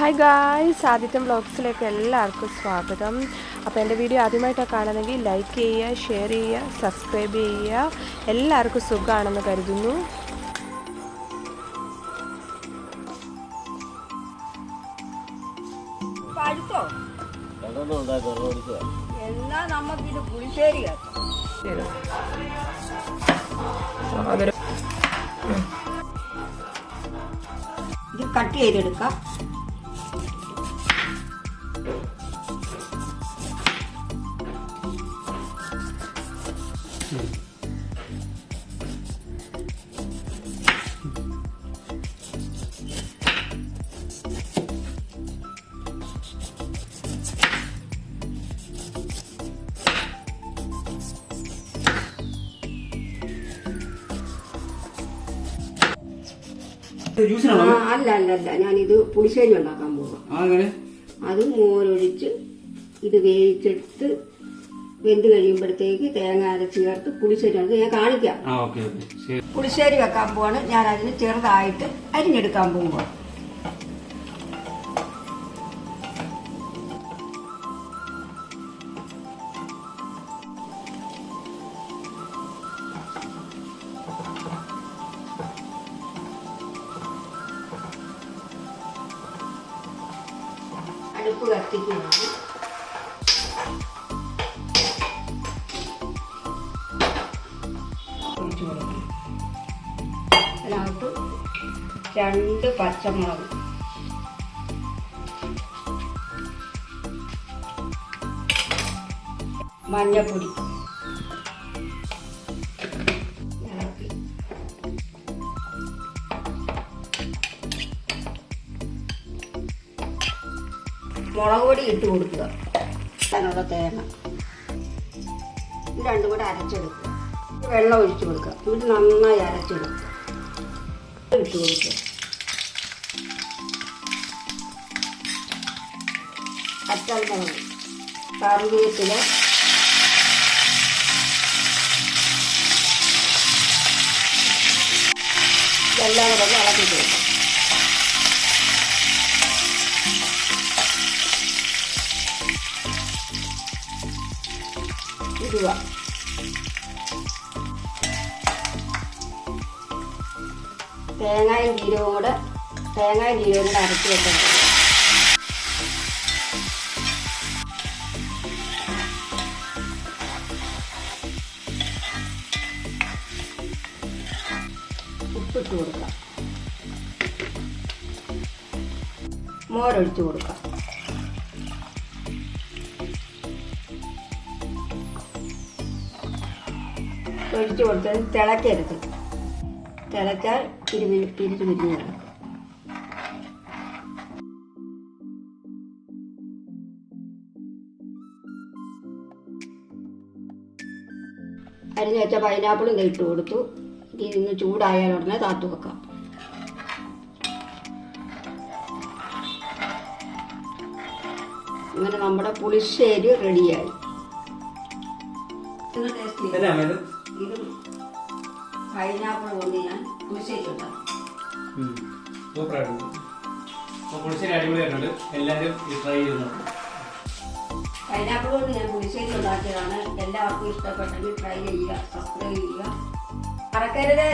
Hi guys ആദിത്യം ബ്ലോഗ്സിലേക്ക് എല്ലാവർക്കും സ്വാഗതം. അപ്പോൾ എന്റെ വീഡിയോ ആദ്യമായിട്ടാണ് കാണുന്നെങ്കിൽ ലൈക്ക് ചെയ്യുക ഷെയർ ചെയ്യുക സബ്സ്ക്രൈബ് ചെയ്യുക. എല്ലാവർക്കും സുഖമാണെന്ന് കരുതുന്നു. എന്നാ നമുക്കിത് പുളിശ്ശേരി കേട്ടോ. അതൊരു ഇത് കട്ട് ചെയ്തെടുക്കാം. അല്ല അല്ല അല്ല. ഞാനിത് പുളിശ്ശേരി ഉണ്ടാക്കാൻ അങ്ങനെ അത് മോരൊഴിച്ച് ഇത് വേവിച്ചെടുത്ത് വെന്ത് കഴിയുമ്പോഴത്തേക്ക് തേങ്ങ അരച്ച് ചേർത്ത് പുളിശ്ശേരി ഉണ്ട് ഞാൻ കാണിക്കാം. പുളിശ്ശേരി വെക്കാൻ പോവാണ്. ഞാൻ അതിന് ചെറുതായിട്ട് അരിഞ്ഞെടുക്കാൻ പോകുമ്പോൾ അടുപ്പ് കത്തിക്കുകയാണ് കൊടുക്കണം അതിനകത്ത് രണ്ട് പച്ചമുളക്. മഞ്ഞപ്പൊടി. മുളക് പൊടി ഇട്ട് കൊടുക്കുക. അതിനുള്ള തേങ്ങ. രണ്ടും കൂടെ അരച്ചെടുക്കുക. വെള്ളം ഒഴിച്ചു കൊടുക്കുക. എന്നിട്ട് നന്നായി അരച്ചെടുക്കുക ഇട്ട് കൊടുക്കുക. പച്ചമുളക് കറിവേപ്പില. എല്ലാം കൂടെ ഇളക്കി കൊടുക്കുക. ഇടുക. തേങ്ങയും ജീരകവും കൂടെ തേങ്ങയും ജീരകവും കൂടെ അരച്ച് വെക്കണം. ഉപ്പിട്ട് കൊടുക്കാം. മോരൊഴിച്ച് കൊടുക്കാം. ഒഴിച്ച് കൊടുത്തത് തിളക്കരുത് തിളച്ചാൽ തിരുമി തിരിച്ച് പിരിഞ്ഞ് കിടക്കും അരിഞ്ഞ് വെച്ച പൈനാപ്പിളും ഇട്ട് കൊടുത്തു. ഇന്ന് ചൂടായാൽ ഉടനെ താത്തു വെക്കാം. അങ്ങനെ നമ്മുടെ പുളിശ്ശേരി റെഡിയായി ഇത് പൈനാപ്പിൾ കൊണ്ട് ഞാൻ പുളിശ്ശേരി ഉണ്ടാക്കും സൂപ്പറായിട്ടുണ്ട് അപ്പോൾ പുളിശ്ശേരി അടിപൊളിയായിട്ടുണ്ട് എല്ലാവരും ട്രൈ ചെയ്ത് പൈനാപ്പിൾ കൊണ്ട് ഞാൻ പുളിശ്ശേരി ഉണ്ടാക്കിയതാണ്. എല്ലാവർക്കും ഇഷ്ടപ്പെട്ടെങ്കിൽ ട്രൈ ചെയ്യുക സബ്സ്ക്രൈബ് ചെയ്യുക. മറക്കരുത്.